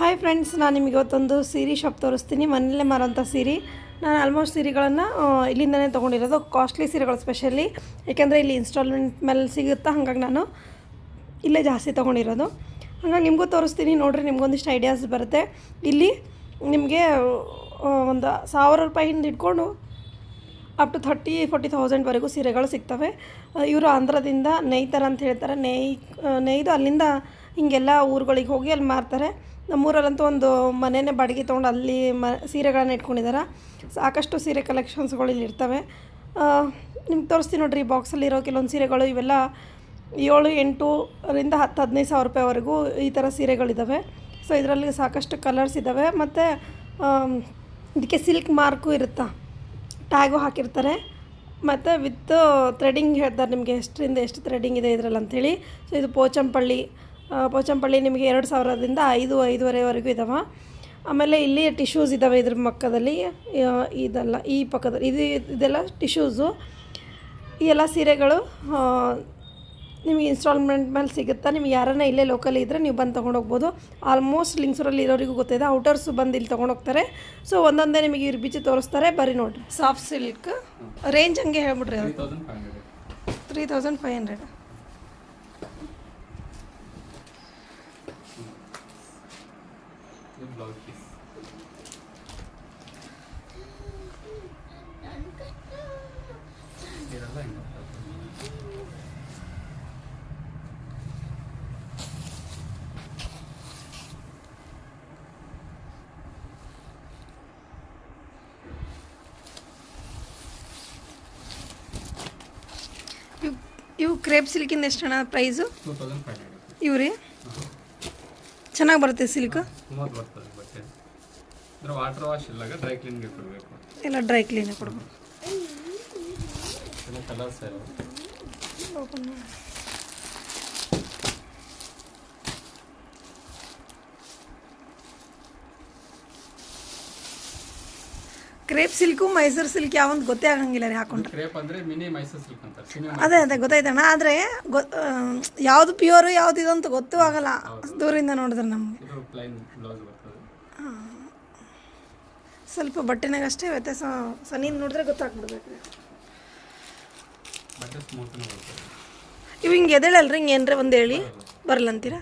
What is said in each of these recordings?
Hi friends ನಾನು ನಿಮಗೆ ಇವತ್ತೊಂದು ಸೀರೆ ಶಾಪ್ ತೋರಿಸ್ತೀನಿ. ಮನೇಲೇ ಮಾರೋಂಥ ಸೀರೆ. ನಾನು ಆಲ್ಮೋಸ್ಟ್ ಸೀರೆಗಳನ್ನು ಇಲ್ಲಿಂದನೇ ತೊಗೊಂಡಿರೋದು. ಕಾಸ್ಟ್ಲಿ ಸೀರೆಗಳು ಸ್ಪೆಷಲಿ ಏಕೆಂದರೆ ಇಲ್ಲಿ ಇನ್ಸ್ಟಾಲ್ಮೆಂಟ್ ಮೇಲೆ ಸಿಗುತ್ತಾ? ಹಾಗಾಗಿ ನಾನು ಇಲ್ಲೇ ಜಾಸ್ತಿ ತೊಗೊಂಡಿರೋದು. ಹಾಗಾಗಿ ನಿಮಗೂ ತೋರಿಸ್ತೀನಿ. ನೋಡಿರಿ, ನಿಮಗೊಂದಿಷ್ಟು ಐಡಿಯಾಸ್ ಬರುತ್ತೆ. ಇಲ್ಲಿ ನಿಮಗೆ ಒಂದು ಸಾವಿರ ರೂಪಾಯಿಂದ ಇಟ್ಕೊಂಡು ಅಪ್ ಟು ಥರ್ಟಿ ಫೋರ್ಟಿ ತೌಸಂಡ್ವರೆಗೂ ಸೀರೆಗಳು ಸಿಗ್ತವೆ. ಇವರು ಆಂಧ್ರದಿಂದ, ನೇಯ್ತಾರೆ ಅಂತ ಹೇಳ್ತಾರೆ. ನೇಯ್ ನೇಯ್ದು ಅಲ್ಲಿಂದ ಹಿಂಗೆಲ್ಲ ಊರುಗಳಿಗೆ ಹೋಗಿ ಅಲ್ಲಿ ಮಾರ್ತಾರೆ. ನಮ್ಮೂರಲ್ಲಂತೂ ಒಂದು ಮನೆಯೇ ಬಾಡಿಗೆ ತೊಗೊಂಡು ಅಲ್ಲಿ ಮ ಸೀರೆಗಳನ್ನ ಇಟ್ಕೊಂಡಿದ್ದಾರೆ ಸಾಕಷ್ಟು ಸೀರೆ ಕಲೆಕ್ಷನ್ಸ್ಗಳು ಇಲ್ಲಿ ಇರ್ತವೆ. ನಿಮ್ಗೆ ತೋರಿಸ್ತೀನಿ ನೋಡಿರಿ ಬಾಕ್ಸಲ್ಲಿರೋ ಕೆಲವೊಂದು ಸೀರೆಗಳು ಇವೆಲ್ಲ ಏಳು ಎಂಟುರಿಂದ ಹತ್ತು, ಹದಿನೈದು ಸಾವಿರ ರೂಪಾಯಿವರೆಗೂ ಈ ಥರ ಸೀರೆಗಳಿದ್ದಾವೆ ಸೊ, ಇದರಲ್ಲಿ ಸಾಕಷ್ಟು ಕಲರ್ಸ್ ಇದ್ದಾವೆ ಮತ್ತು ಇದಕ್ಕೆ ಸಿಲ್ಕ್ ಮಾರ್ಕು ಇರುತ್ತಾ? ಟ್ಯಾಗು ಹಾಕಿರ್ತಾರೆ. ಮತ್ತು ವಿತ್ ಥ್ರೆಡಿಂಗ್ ಹೇಳ್ತಾರೆ ನಿಮಗೆ, ಎಷ್ಟರಿಂದ ಎಷ್ಟು ಥ್ರೆಡಿಂಗ್ ಇದೆ ಇದರಲ್ಲಿ ಅಂಥೇಳಿ ಸೊ, ಇದು ಪೋಚಂಪಳ್ಳಿ ಪೋಚಂಪಳ್ಳಿ ನಿಮಗೆ ಎರಡು ಸಾವಿರದಿಂದ ಐದು ಐದುವರೆವರೆಗೂ ಇದ್ದಾವೆ ಆಮೇಲೆ ಇಲ್ಲಿ ಟಿಶ್ಯೂಸ್ ಇದ್ದಾವೆ ಇದ್ರ ಪಕ್ಕದಲ್ಲಿ ಇದೆಲ್ಲ ಈ ಪಕ್ಕದಲ್ಲಿ. ಇದು ಇದೆಲ್ಲ ಟಿಶ್ಯೂಸು ಈ ಎಲ್ಲ ಸೀರೆಗಳು ನಿಮಗೆ ಇನ್ಸ್ಟಾಲ್ಮೆಂಟ್ ಮೇಲೆ ಸಿಗುತ್ತಾ? ನಿಮ್ಗೆ ಯಾರನ್ನ ಇಲ್ಲೇ ಲೋಕಲ್ ಇದ್ದರೆ ನೀವು ಬಂದು ತೊಗೊಂಡೋಗ್ಬೋದು ಆಲ್ಮೋಸ್ಟ್ ಲಿಂಕ್ಸೂರಲ್ಲಿ ಇರೋರಿಗೂ ಗೊತ್ತಿದೆ. ಔಟರ್ಸು ಬಂದು ಇಲ್ಲಿ ತೊಗೊಂಡೋಗ್ತಾರೆ ಸೊ ಒಂದೊಂದೇ ನಿಮಗೆ ಇವ್ರ ಬಿಚ್ಚಿ ತೋರಿಸ್ತಾರೆ. ಬರೀ ನೋಡಿರಿ. ಸಾಫ್ಟ್ ಸಿಲ್ಕ್ ರೇಂಜ್ ಹಂಗೆ ಹೇಳ್ಬಿಡ್ರಿ. ಅದು ತ್ರೀ ತೌಸಂಡ್ ಫೈವ್ ಹಂಡ್ರೆಡ್ ಇದು ಬ್ಲೌಸ್ ಪೀಸ್ ಇದೆಲ್ಲ ಹಿಂಗೆ ಇವು ಕ್ರೇಪ್ ಸಿಲ್ಕಿಂದ ಎಷ್ಟು ಅಣ್ಣ ಪ್ರೈಸು ಇವು ರೀ ಚೆನ್ನಾಗಿ ಬರುತ್ತೆ ಸಿಲ್ಕ್ ಇಲ್ಲಾಗ ಡ್ರೈ ಕ್ಲೀನ್ಗೆ ಕೊಡಬೇಕು. Colours crepe silk Mysore silk ಯಾವೊಂದು ಗೊತ್ತೇ ಆಗಂಗಿಲ್ಲ ರೀ ಹಾಕೊಂಡ್ರೆ. ಕ್ರೇಪ್ ಅಂದ್ರೆ ಮಿನಿ ಮೈಸೂರ್ ಸಿಲ್ಕ್ ಅಂತಾರೆ ಅದೇ ಅದೇ ಗೊತ್ತಾಯ್ತಣ್ಣ. ಆದರೆ ಯಾವ್ದು ಯಾವುದು ಯಾವ್ದು ಅಂತ ಗೊತ್ತೂ ಆಗಲ್ಲ. ದೂರಿಂದ ನೋಡಿದ್ರೆ ನಮಗೆ. ಸ್ವಲ್ಪ ಬಟ್ಟೆನಾಗ ಅಷ್ಟೇ ವ್ಯತ್ಯಾಸ ಸನಿಂದ ನೋಡಿದ್ರೆ ಗೊತ್ತಾಗ್ಬಿಡ್ಬೇಕು. ಇವು ಹಿಂಗೆ ಎದೇಳಲ್ರಿ ಹಿಂಗೆ ಏನರ ಒಂದು ಹೇಳಿ ಬರಲ್ಲ ಅಂತೀರಾ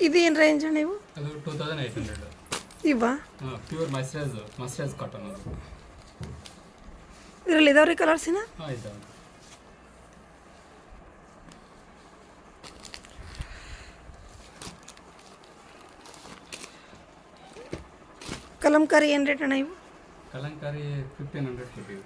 ಇದು ಏನು ರೇಂಜ್ ಅಣ್ಣ ಇವು? ಅದು ಟೂ ತೌಸಂಡ್ ಏಯ್ಟ್ ಹಂಡ್ರೆಡ್ ಇವಾ? ಪ್ಯೂರ್ ಮೈಸ್ರೇಜ್ ಮಸ್ರೇಜ್ ಕಾಟನ್ ಅದು. ಇದರಲ್ಲಿ ಇದಾವ್ರಿ ಕಲರ್ಸಿನ ಹಾಂ ಕಲಂಕಾರಿ ಏನು ರೇಟ್ ಅಣ್ಣ ಇವು? ಕಲಂಕಾರಿ ಫಿಫ್ಟೀನ್ ಹಂಡ್ರೆಡ್ ಕೊಟ್ಟಿವಿ.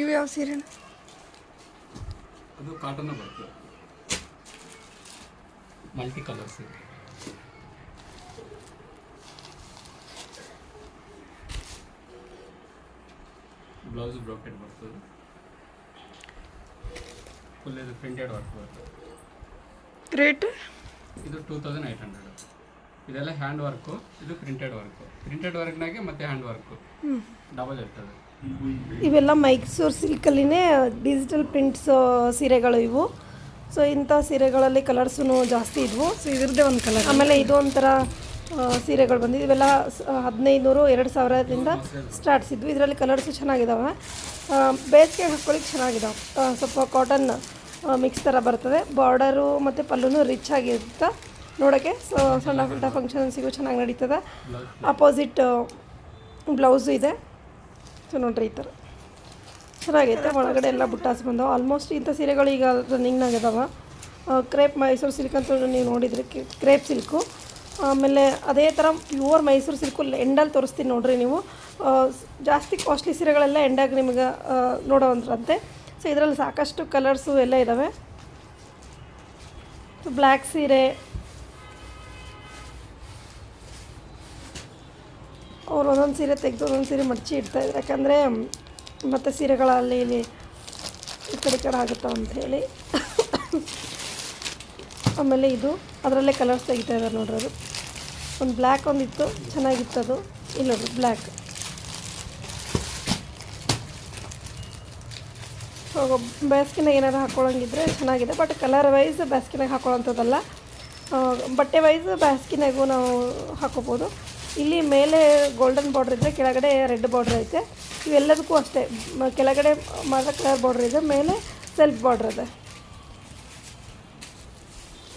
ಇವು ಯಾವ ಸೀರೆ ಅದು ಕಾಟನ್ ಬರ್ತದೆ. ಮಲ್ಟಿ ಕಲರ್ಸ್ ಇದೆ ಬ್ಲೌಸ್ ಬ್ರೋಕೆಟ್ ಬರ್ತದೆ ಫುಲ್ ಇದು ಪ್ರಿಂಟೆಡ್ ವರ್ಕ್ ಬರ್ತದೆ ರೇಟ್ ಇದು ಟೂ ತೌಸಂಡ್ ಏಯ್ಟ್ ಹಂಡ್ರೆಡ್ ಇದೆಲ್ಲ ಹ್ಯಾಂಡ್ ವರ್ಕು ಇದು ಪ್ರಿಂಟೆಡ್ ವರ್ಕು ಪ್ರಿಂಟೆಡ್ ವರ್ಕ್ನಾಗೆ ಮತ್ತೆ ಹ್ಯಾಂಡ್ ವರ್ಕು ಡಬಲ್ ಇರ್ತದೆ. ಇವೆಲ್ಲ ಮೈಸೂರು ಸಿಲ್ಕಲ್ಲಿನೇ ಡಿಜಿಟಲ್ ಪ್ರಿಂಟ್ಸ್ ಸೀರೆಗಳು ಇವು. ಸೊ ಇಂಥ ಸೀರೆಗಳಲ್ಲಿ ಕಲರ್ಸು ಜಾಸ್ತಿ ಇದ್ವು. ಸೊ ಇದ್ರದ್ದೇ ಒಂದು ಕಲರ್ ಆಮೇಲೆ ಇದು ಒಂಥರ ಸೀರೆಗಳು ಬಂದಿದ್ದು ಇವೆಲ್ಲ ಹದಿನೈದುನೂರು ಹದಿನೈದು ನೂರು ಎರಡು ಸಾವಿರದಿಂದ ಸ್ಟಾರ್ಟ್ಸ್ ಇದ್ವು. ಇದರಲ್ಲಿ ಕಲರ್ಸು ಚೆನ್ನಾಗಿದ್ದಾವೆ ಬೇಸಿಗೆ ಹಾಕ್ಕೊಳ್ಳಿಕ್ಕೆ ಚೆನ್ನಾಗಿದ್ದಾವೆ ಸ್ವಲ್ಪ ಕಾಟನ್ ಮಿಕ್ಸ್ ಥರ ಬರ್ತದೆ. ಬಾರ್ಡರು ಮತ್ತು ಪಲ್ಲೂ ರಿಚ್ ಆಗಿರುತ್ತೆ. ನೋಡೋಕ್ಕೆ ಸೊ ಸಣ್ಣ ಪುಟ್ಟ ಫಂಕ್ಷನ್ಸಿಗೂ ಚೆನ್ನಾಗಿ ನಡೀತದೆ. ಅಪೋಸಿಟ್ ಬ್ಲೌಸು ಇದೆ. ಸೊ ನೋಡ್ರಿ ಈ ಥರ. ಚೆನ್ನಾಗೈತೆ. ಒಳಗಡೆ ಎಲ್ಲ ಬುಟ್ಟಾಸ್ ಬಂದವು. ಆಲ್ಮೋಸ್ಟ್ ಇಂಥ ಸೀರೆಗಳು ಈಗ ರನ್ನಿಂಗ್ನಾಗ ಇದಾವೆ ಕ್ರೇಪ್ ಮೈಸೂರು ಸಿಲ್ಕ್ ಅಂತ ನೀವು ನೋಡಿದ್ರಿ. ಕ್ರೇಪ್ ಸಿಲ್ಕು ಆಮೇಲೆ ಅದೇ ಥರ ಪ್ಯೂರ್ ಮೈಸೂರು ಸಿಲ್ಕು ಎಂಡಲ್ಲಿ ತೋರಿಸ್ತೀನಿ ನೋಡ್ರಿ ನೀವು. ಜಾಸ್ತಿ ಕಾಸ್ಟ್ಲಿ ಸೀರೆಗಳೆಲ್ಲ ಎಂಡಾಗಿ ನಿಮಗೆ ನೋಡೋವಂಥರಂತೆ ಸೊ ಇದರಲ್ಲಿ ಸಾಕಷ್ಟು ಕಲರ್ಸು ಎಲ್ಲ ಇದ್ದಾವೆ ಬ್ಲ್ಯಾಕ್ ಸೀರೆ. ಅವ್ರು ಒಂದೊಂದು ಸೀರೆ ತೆಗೆದು ಒಂದೊಂದು ಸೀರೆ ಮಡಚಿ ಇಡ್ತಾಯಿದ್ರು ಯಾಕಂದರೆ ಮತ್ತು ಸೀರೆಗಳಲ್ಲಿ ಇಲ್ಲಿ ಈ ಆಗುತ್ತಾವ ಅಂಥೇಳಿ ಆಮೇಲೆ ಇದು, ಅದರಲ್ಲೇ ಕಲರ್ಸ್ ತೆಗಿತಾ ಇದ್ದಾರೆ ನೋಡ್ರಿ ಅದು ಒಂದು ಬ್ಲ್ಯಾಕ್ ಒಂದಿತ್ತು, ಚೆನ್ನಾಗಿತ್ತು ಅದು. ಇಲ್ಲ ನೋಡ್ರಿ ಬ್ಲ್ಯಾಕ್ ಬೇಸಿಗೆನಾಗ ಏನಾರು ಹಾಕೊಳ್ಳೋಂಗಿದ್ರೆ ಚೆನ್ನಾಗಿದೆ. ಬಟ್ ಕಲರ್ ವೈಸ್ ಬೇಸಿಗೆನಾಗ ಹಾಕೊಳ್ಳೋಂಥದ್ದಲ್ಲ ಬಟ್ಟೆ ವೈಸ್ ಬೇಸಿಗೆನಾಗೂ ನಾವು ಹಾಕೋಬೋದು. ಇಲ್ಲಿ ಮೇಲೆ ಗೋಲ್ಡನ್ ಬಾರ್ಡ್ರ್ ಇದ್ದರೆ ಕೆಳಗಡೆ ರೆಡ್ ಬಾರ್ಡ್ರ್ ಐತೆ. ಇವೆಲ್ಲದಕ್ಕೂ ಅಷ್ಟೇ. ಕೆಳಗಡೆ ಮಾತ್ರ ಕಲರ್ ಬಾರ್ಡ್ರ್ ಇದೆ, ಮೇಲೆ ಸೆಲ್ಫ್ ಬಾರ್ಡ್ರ್ ಇದೆ.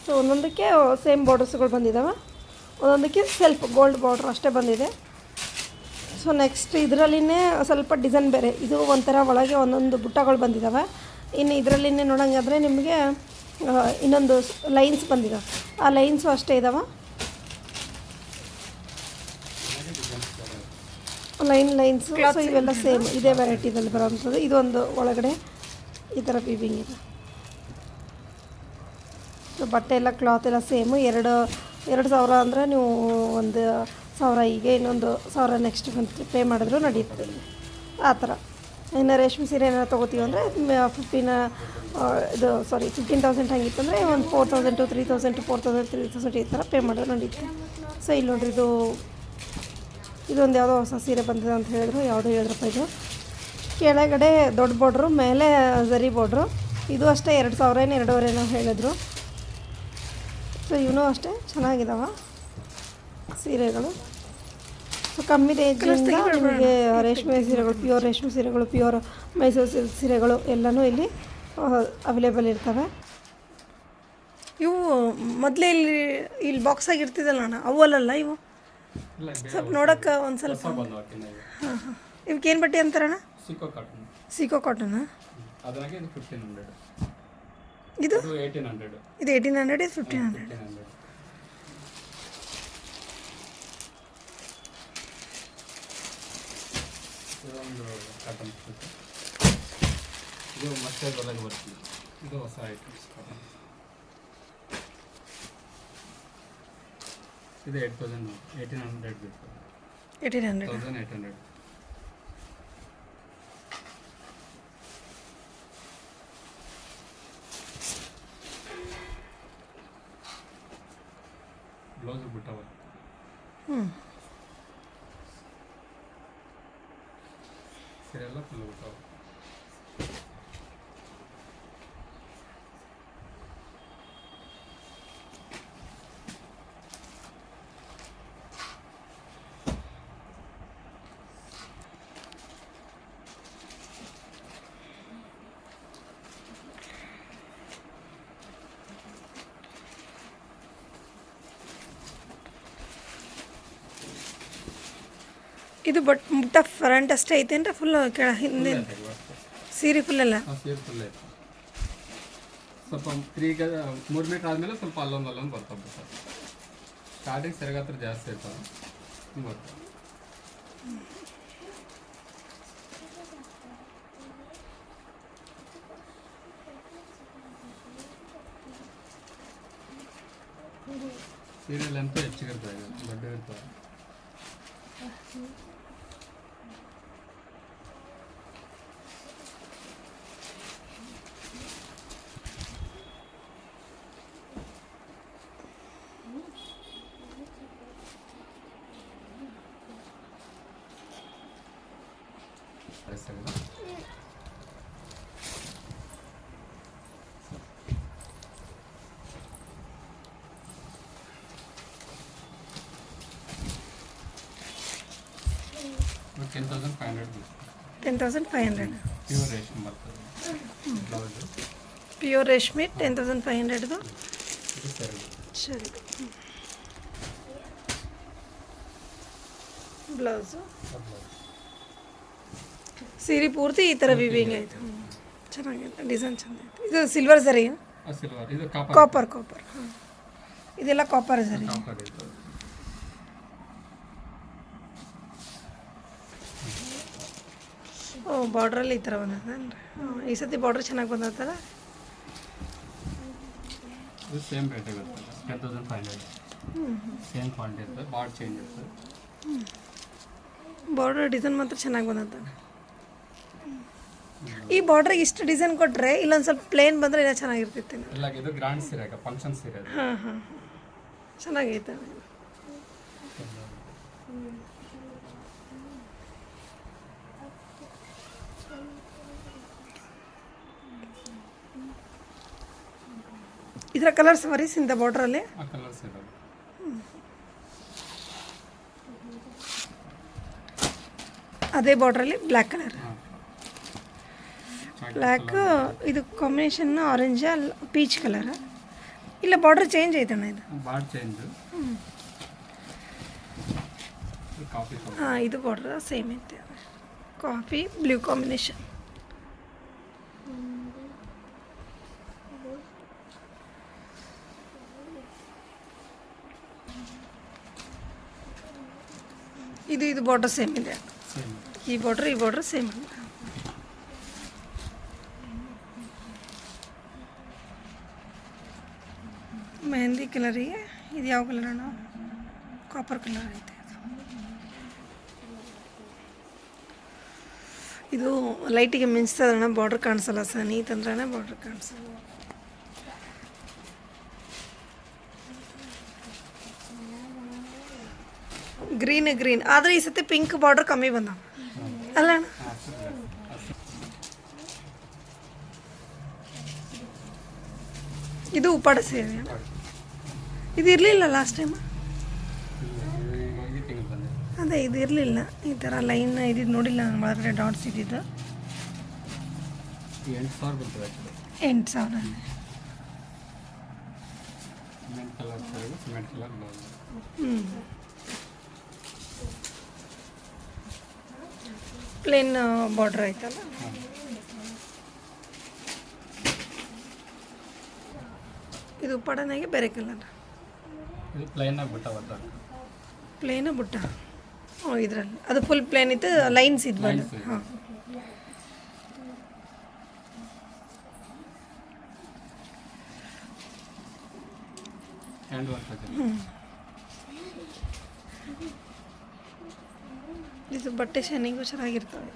ಸೊ ಒಂದೊಂದಕ್ಕೆ ಸೇಮ್ ಬಾರ್ಡರ್ಸ್ಗಳು ಬಂದಿದ್ದಾವೆ ಒಂದೊಂದಕ್ಕೆ ಸೆಲ್ಫ್ ಗೋಲ್ಡ್ ಬಾರ್ಡ್ರ್ ಅಷ್ಟೇ ಬಂದಿದೆ. ಸೊ ನೆಕ್ಸ್ಟ್ ಇದರಲ್ಲಿನೇ ಸ್ವಲ್ಪ ಡಿಸೈನ್ ಬೇರೆ. ಇದು ಒಂಥರ ಒಳಗೆ ಒಂದೊಂದು ಬುಟ್ಟಗಳು ಬಂದಿದ್ದಾವೆ ಇನ್ನು ಇದರಲ್ಲಿನೇ ನೋಡೋಂಗಾದ್ರೆ ನಿಮಗೆ ಇನ್ನೊಂದು ಲೈನ್ಸ್ ಬಂದಿದ್ದಾವೆ ಆ ಲೈನ್ಸು ಅಷ್ಟೇ ಇದ್ದಾವೆ ಲೈನ್ ಲೈನ್ಸು ಸೊ ಇವೆಲ್ಲ ಸೇಮ್ ಇದೇ ವೆರೈಟಿದಲ್ಲಿ ಬರೋವಂಥದ್ದು. ಇದೊಂದು ಒಳಗಡೆ ಈ ಥರ ಬೀಬಿಂಗ್ ಇದೆ. ಸೊ ಬಟ್ಟೆ ಎಲ್ಲ ಕ್ಲಾತ್ ಎಲ್ಲ ಸೇಮು ಎರಡು ಎರಡು ಸಾವಿರ ಅಂದರೆ ನೀವು ಒಂದು ಸಾವಿರ ಈಗ ಇನ್ನೊಂದು ಸಾವಿರ ನೆಕ್ಸ್ಟ್ ಮಂತ್ ಪೇ ಮಾಡಿದ್ರು ನಡೆಯುತ್ತೆ ಆ ಥರ ಇನ್ನು ರೇಷ್ಮೆ ಸೀರೆ ಏನಾರು ತೊಗೋತೀವಿ ಅಂದರೆ ಫಿಫ್ಟೀನ್ ಇದು ಸಾರಿ ಫಿಫ್ಟೀನ್ ತೌಸಂಡ್ ಹಂಗಿತ್ತು ಅಂದರೆ ಒಂದು four thousand two three thousand two four thousand three thousand ಈ ಥರ ಪೇ ಮಾಡಿದ್ರೆ ನಡೆಯುತ್ತೆ ಸೊ ಇಲ್ಲಿ ನೋಡ್ರಿ ಇದು ಇದೊಂದು ಯಾವುದೋ ಹೊಸ ಸೀರೆ ಬಂದಿದೆ ಅಂತ ಹೇಳಿದ್ರು ಯಾವುದೋ ಏಳು ರೂಪಾಯಿದು ಕೆಳಗಡೆ ದೊಡ್ಡ ಬಾರ್ಡ್ರು ಮೇಲೆ ಝರಿ ಬಾರ್ಡ್ರು ಇದು ಅಷ್ಟೇ ಎರಡು ಸಾವಿರ ಏನು ಎರಡೂವರೆನೋ ಹೇಳಿದ್ರು. ಸೊ ಇವನು ಅಷ್ಟೇ ಚೆನ್ನಾಗಿದ್ದಾವೆ ಸೀರೆಗಳು. ಸೊ ಕಮ್ಮಿ ರೇಂಜಿಂದ ನಿಮಗೆ ರೇಷ್ಮೆ ಸೀರೆಗಳು ಪ್ಯೂರ್ ರೇಷ್ಮೆ ಸೀರೆಗಳು ಪ್ಯೂರ್ ಮೈಸೂರು ಸಿಲ್ಕ್ ಸೀರೆಗಳು ಎಲ್ಲನೂ ಇಲ್ಲಿ ಅವೈಲೇಬಲ್ ಇರ್ತವೆ. ಇವು ಮೊದಲೇ ಇಲ್ಲಿ ಇಲ್ಲಿ ಬಾಕ್ಸ್ ಆಗಿರ್ತಿದ್ದಲ್ಲ ಅಣ್ಣ ಅವು ಅಲ್ಲಲ್ಲ ಇವು? ಸ್ವಲ್ಪ ನೋಡೋಕೆ ಒಂದು ಸ್ವಲ್ಪ. ಹಾಂ ಹಾಂ. ಇವಕ್ಕೇನು ಬಟ್ಟೆ ಅಂತಾರಣ್ಣ ಸಿಕೋ ಕಾಟನ್ ಸಿಕೋ ಕಾಟನ್ ಅದ್ರಾಗೆ ಇದು ಫಿಫ್ಟೀನ್ ಹಂಡ್ರೆಡ್ ಇದು? ಏಯ್ಟೀನ್ ಹಂಡ್ರೆಡ್ ಇದು ಏಯ್ಟೀನ್ ಹಂಡ್ರೆಡ್ ಇದು ಫಿಫ್ಟೀನ್ ಹಂಡ್ರೆಡ್ ಇದೊಂದು ಕಾಟನ್ ಇದು ಮತ್ತೆ ಇದು ಹೊಸ ಐಟಮ್ಸ್ ಕಾಟನ್ ಇದು ಏಟ್ ತೌಸಂಡ್ ಏಯ್ಟೀನ್ ಹಂಡ್ರೆಡ್ ಬೇಕು eighteen hundred thousand eight hundred blouse ಬಿಟ್ಟವ ಹ್ಞೂ ಸೀರೆ ಎಲ್ಲ ಫುಲ್ ಬಿಟ್ಟವ ಇದು ಬಟ್ ಮುಟ್ಟ ಫ್ರಂಟ್ ಅಷ್ಟೇ ಐತೇನ್ರಿ ಫುಲ್ ಕೆಳ ಹಿಂದೆ? ಸೀರೆ ಫುಲ್ ಅಲ್ಲ? ಸ್ವಲ್ಪ ತ್ರೀ ಗ ಮೂರು ಮೀಟ್ರ್ ಆದಮೇಲೆ ಸ್ವಲ್ಪ ಅಲ್ಲೊಂದು ಅಲ್ಲೊಂದು ಬರ್ತಾವೆ ಸರ್ ಸ್ಟಾರ್ಟಿಂಗ್ ಸರಿಗಾತ್ರ ಜಾಸ್ತಿ ಇರ್ತಾವೆ ಬರ್ತಾವೆ ಸೀರೆ ಲೆಂತ್ ಹೆಚ್ಚಿಗೆ ಇರ್ತವೆ ದೊಡ್ಡ ಇರ್ತವೆ ಸರಿ ten thousand five hundred ten thousand five hundred pure ration ಬರ್ತದೆ ಬ್ಲೌಸು ಪ್ಯೂರ್ ರೇಷ್ಮೆ ಟೆನ್ ತೌಸಂಡ್ ಫೈವ್ ಹಂಡ್ರೆಡ್ದು ಇದು ಸರಿ ಸರಿ ಬ್ಲೌಸು ಸೀರೆ ಪೂರ್ತಿ ಈ ಥರ ವಿವಿಂಗ್ ಆಯಿತು ಚೆನ್ನಾಗಿದೆ ಡಿಸೈನ್ ಚೆನ್ನಾಗಿದೆ ಇದು ಸಿಲ್ವರ್ ಸರಿ ಸಿಲ್ವರ್ ಇದು ಕಾಪರ್ ಕಾಪರ್ ಕಾಪರ್ ಹಾಂ ಇದೆಲ್ಲ ಕಾಪರ್ ಸರಿ ಕಾಪರ್ ಇದು ಓ ಬಾರ್ಡ್ರಲ್ಲಿ ಈ ಥರ ಬಂದದೇನು ಈ ಸತಿ ಬಾರ್ಡ್ರ್ ಚೆನ್ನಾಗಿ ಬಂದತ್ತಲ್ಲ ಇದು ಸೇಮ್ ರೇಟ್ ಇರುತ್ತೆ ten thousand five hundred same quality ಇರ್ತದೆ ಬಾರ್ಡ್ ಚೇಂಜ್ ಇರ್ತದೆ ಬಾರ್ಡರ್ ಡಿಸೈನ್ ಮಾತ್ರ ಚೆನ್ನಾಗಿ ಬಂದತ್ತ ಈ ಬಾರ್ಡ್ರಿಗೆ ಇಷ್ಟು ಡಿಸೈನ್ ಕೊಟ್ಟರೆ ಇಲ್ಲೊಂದು ಸ್ವಲ್ಪ ಪ್ಲೇನ್ ಬಂದರೆ ಇನ್ನೂ ಚೆನ್ನಾಗಿರ್ತಿತ್ತು ಇಲ್ಲ ಇದು ಗ್ರ್ಯಾಂಡ್ ಸೀರೆ ಫಂಕ್ಷನ್ ಸೀರೆ. ಹಾಂ ಹಾಂ ಚೆನ್ನಾಗೈತೆ ಇದರ ಕಲರ್ಸ್ ವರೀಸ್ ಇಂದ ಬಾರ್ಡ್ರಲ್ಲಿ ಆ ಕಲರ್ಸ್ ಇರೋದು ಅದೇ ಬಾರ್ಡ್ರಲ್ಲಿ ಬ್ಲ್ಯಾಕ್ ಕಲರ್ ಹಾಂ ಬ್ಲ್ಯಾಕ್ ಇದು ಕಾಂಬಿನೇಷನ್ ಆರೆಂಜ್ ಪೀಚ್ ಕಲರ್ ಇಲ್ಲ ಬಾರ್ಡರ್ ಚೇಂಜ್ ಐತಣ್ಣ ಇದು ಬಾರ್ಡ್ ಚೇಂಜ್ ಕಾಫಿ ಕಲರ್ ಹಾಂ ಇದು ಬಾರ್ಡರ್ ಸೇಮ್ ಐತೆ ಕಾಫಿ ಬ್ಲೂ ಕಾಂಬಿನೇಷನ್ ಇದು ಇದು ಬಾರ್ಡರ್ ಸೇಮ್ ಇದೆ. ಈ ಬಾರ್ಡ್ರ್ ಈ ಬಾರ್ಡರ್ ಸೇಮ್ ಇದೆ. ಮೆಹಂದಿ ಕಲರಿಗೆ ಇದು ಯಾವ ಕಲರ್ ಅಣ್ಣ? ಕಾಪರ್ ಕಲರ್ ಐತೆ ಇದು ಲೈಟಿಗೆ ಮಿಂಚ್ತದಣ್ಣ ಬಾರ್ಡ್ರ್ ಕಾಣಿಸಲ್ಲ ಸರ್. ನೀ ಬಾರ್ಡರ್ ಬಾರ್ಡ್ರ್ ಕಾಣಿಸಲ್ಲ. ಗ್ರೀನ್ ಗ್ರೀನ್ ಆದರೆ ಈ ಸತಿ ಪಿಂಕ್ ಬಾರ್ಡರ್ ಕಮ್ಮಿ ಬಂದ ಅಲ್ಲ ಅಣ್ಣ ಹಾಂ ಸರ್ ಇದು ಉಪ್ಪಾಡ ಸೇವೆ ಅಣ್ಣ ಇದು ಇರಲಿಲ್ಲ ಲಾಸ್ಟ್ ಟೈಮ್ ಇವಾಗ ಈ ತಿಂಗಳು ಬಂದಿದೆ ಅದೇ ಇದು ಇರಲಿಲ್ಲ ಈ ಥರ ಲೈನ್ ಇದಿದ್ದು ನೋಡಿಲ್ಲ ನಾನು ಒಳಗಡೆ ಡಾಟ್ಸ್ ಇದ್ದಿದ್ದು ಎಂಟು ಸಾವಿರ ಬರ್ತದೆ ಆ್ಯಕ್ಚುಲಿ ಎಂಟು ಸಾವಿರ ಸಿಮೆಂಟ್ ಕಲರ್ ಸರಿ ಸಿಮೆಂಟ್ ಕಲರ್ ಬ್ಲೌಸ್ ಹ್ಞೂ ಪ್ಲೇನ್ ಬಾರ್ಡ್ರ್ ಆಯ್ತಲ್ಲ ಇದು ಪಡನಾಗೆ ಬೇರೆ ಕಲರ್. ಇದು ಪ್ಲೈನಾಗಿ ಬಿಟ್ಟ ಪ್ಲೇನ ಬುಟ್ಟ. ಓ ಇದರಲ್ಲಿ. ಅದು ಫುಲ್ ಪ್ಲೇನ್ ಇತ್ತು ಲೈನ್ಸ್ Lines ಹಾಂ. ವರ್ಕ್ ಇದೆ ಬಟ್ಟೆ ಶೈನಿಂಗು ಚೆನ್ನಾಗಿರ್ತವೆ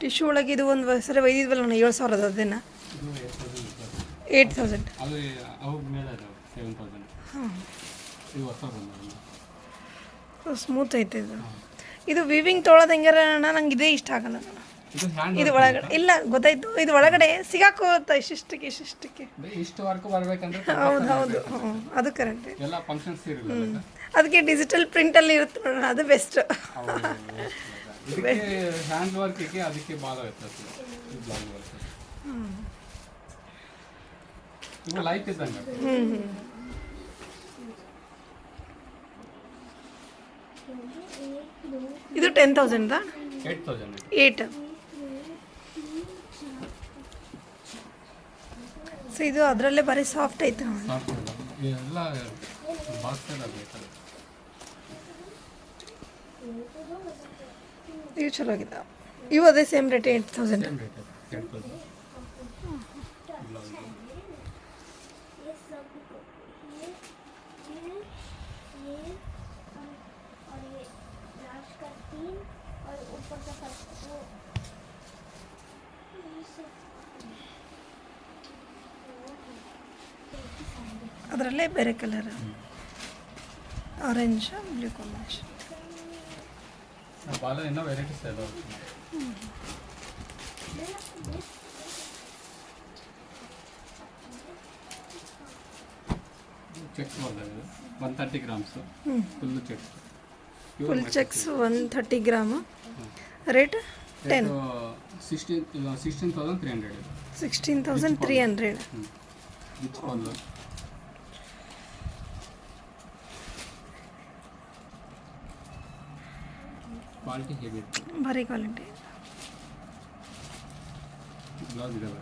ಟಿಶ್ಯೂ ಒಳಗೆ ಇದು ಒಂದು ಸರಿ ಒಯ್ದಿದ್ವಲ್ಲ ಏಳು ಸಾವಿರದ ಅದನ್ನು ಇದು ಏಟ್ ತೌಸಂಡ್ ಇರ್ತದೆ ಏಯ್ಟ್ ತೌಸಂಡ್. ಅದು ಅವು ಮೇಲೆ ಅದಾವೆ ಸೆವೆನ್ ತೌಸಂಡ್ ಹಾಂ. ಇದು ಹೊಸ ಸ್ಮೂತ್ ಐತೆ ಇದು. ಇದು ವಿವಿಂಗ್ ತೊಗೊಳೋದು ಹೆಂಗಾರ ಅಣ್ಣ? ನಂಗೆ ಇದೇ ಇಷ್ಟ ಆಗಲ್ಲ. ಇದು ಒಳಗಡೆ ಇಲ್ಲ ಗೊತ್ತಾಯ್ತು. ಇದು ಒಳಗಡೆ ಸಿಗಾಕೋತ ಇಷ್ಟಿಷ್ಟಕ್ಕೆ ಇಷ್ಟಿಷ್ಟಕ್ಕೆ. ಇಷ್ಟು ವರ್ಕ್ ಬರ್ಬೇಕಂದ್ರೆ ಹೌದು ಹೌದು. ಅದು ಕರೆಕ್ಟ್ ಎಲ್ಲ ಫಂಕ್ಷನ್ಸ್ ಇರಲಿಲ್ಲ ಅದಕ್ಕೆ? ಡಿಜಿಟಲ್ ಪ್ರಿಂಟಲ್ಲಿ ಇರುತ್ತೆ ನೋಡೋಣ ಅದು ಬೆಸ್ಟ್ ಹ್ಯಾಂಡ್ ವರ್ಕಿಗೆ ಅದಕ್ಕೆ ಭಾಳ ವ್ಯತ್ಯಾಸ ಲೈಟ್ ಇದ್ದಂಗೆ. ಇದು ಟೆನ್ ತೌಸಂಡಾ ಏಟ್ ತೌಸಂಡ್ ಏಟ್ ಸೊ ಇದು ಅದರಲ್ಲೇ ಬರೀ ಸಾಫ್ಟ್ ಸಾಫ್ಟ್ ಎಲ್ಲ ಇದು ಚಲೋ ಆಗಿದೆ ಇವು ಅದೇ ಸೇಮ್ ರೇಟ್ ಏಟ್ ತೌಸಂಡ್ ಅದರಲ್ಲೇ ಬೇರೆ colour orange blue combination checks one thirty grams full checks full checks one thirty gram rate ten sixteen sixteen thousand three hundred sixteen thousand three hundred ಹ್ಞೂ rich pallu quality ಹೇಗೆ ಇರ್ತದೆ ಭಾರಿ quality blouse ಇದಾವೆ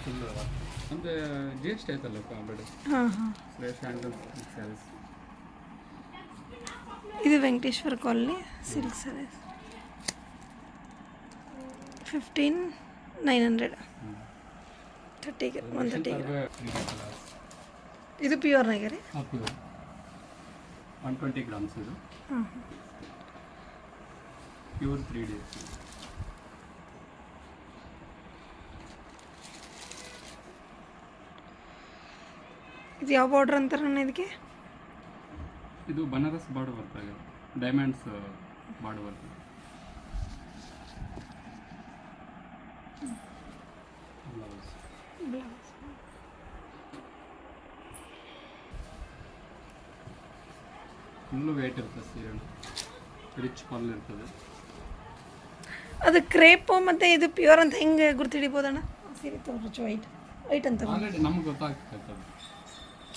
full ಅಂದರೆ G S T ಆಯ್ತಲ್ಲ ಬೇಡ ಹಾಂ ಹಾಂ ಫ್ರೆಶ್ ಹ್ಯಾಂಡಲ್ ಸ್ಯಾರೀಸ್ ಇದು Venkateshwara colony silk sarees fifteen nine hundred ತರ್ಟಿಗೆ ಒನ್ ತರ್ಟಿಗೆ ಇದು ಪ್ಯೂರ್ನಾಗೆ ರೀ ಒನ್ ಟ್ವೆಂಟಿ ಗ್ರಾಮ್ಸ್ ಇದು. ಹಾಂ ಪ್ಯೂರ್ ತ್ರೀ ಡೇಸ್ ಇದು ಯಾವ ಬಾರ್ಡ್ರ್ ಅಂತಾರೆ ನನ್ನ ಇದಕ್ಕೆ? ಇದು ಬನಾರಸ್ ಬಾರ್ಡರ್ ಬರ್ತದೆ ಡೈಮಂಡ್ಸ್ ಬಾರ್ಡರ್ ಬರ್ತದೆ ಬ್ಲೌಸ್ ಬ್ಲೌಸ್ ಫುಲ್ಲು ವೈಟ್ ಇರ್ತದೆ ಸೀರೆ. ರಿಚ್ ಪಲ್ ಇರ್ತದೆ. ಅದು ಕ್ರೇಪು ಮತ್ತು ಇದು ಪ್ಯೂರ್ ಅಂತ ಹೆಂಗೆ ಗುರ್ತಿಡಿಬೋದಣ್ಣ? ಸೀರೆ ತೋರಿಸು ವೈಟ್ ವೈಟ್ ಅಂತ. ಆಲ್ರೆಡಿ ನಮ್ಗೆ ಗೊತ್ತಾಗ್ತದೆ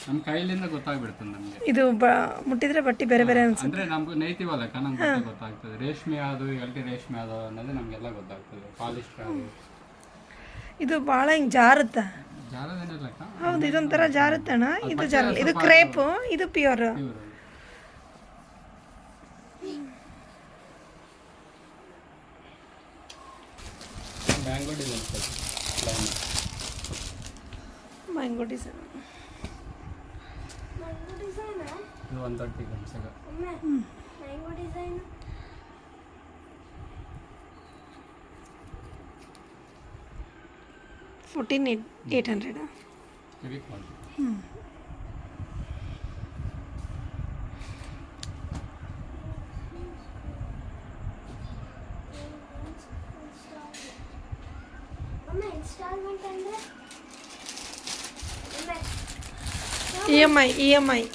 ನಮ್ಮ ಕೈಲಿಂದ ಗೊತ್ತಾಗ್ಬಿಡ್ತದೆ ನಮಗೆ ಇದು ಬ ಮುಟ್ಟಿದ್ರೆ ಬಟ್ಟೆ ಬೇರೆ ಬೇರೆ ಅನ್ಸುತ್ತೆ. ಅಂದ್ರೆ ನಮ್ಗೆ ನೈತಿವಲ್ಲ ನಮ್ಗೆ ಗೊತ್ತೇ ಗೊತ್ತಾಗ್ತದೆ. ರೇಷ್ಮೆ ಅದು ಎಲ್ಟಿ ರೇಷ್ಮೆ ಅದು ಅನ್ನೋದು ನಮಗೆಲ್ಲ ಗೊತ್ತಾಗ್ತದೆ. ಪಾಲಿಸ್ಟರ್ ಅದು ಇದು ಭಾಳ ಹಿಂಗೆ ಜಾರುತ್ತಾ? ಜಾರದೇನಿಲ್ಲ ಹೌದು ಇದೊಂಥರ ಜಾರುತ್ತಣ್ಣ. ಇದು ಜಾರಲ್ಲ ಇದು ಕ್ರೇಪು ಇದು ಪ್ಯೂರ್ ಇವರು Bangalore design sir line mango design mango ಡಿಸೈನಾ ಇದು ಒನ್ ತರ್ಟಿ ಗ್ರಾಮ್ಸಾಗ ಒಮ್ಮೆ mango design fourteen eight eight hundred heavy E mãe? E a mãe?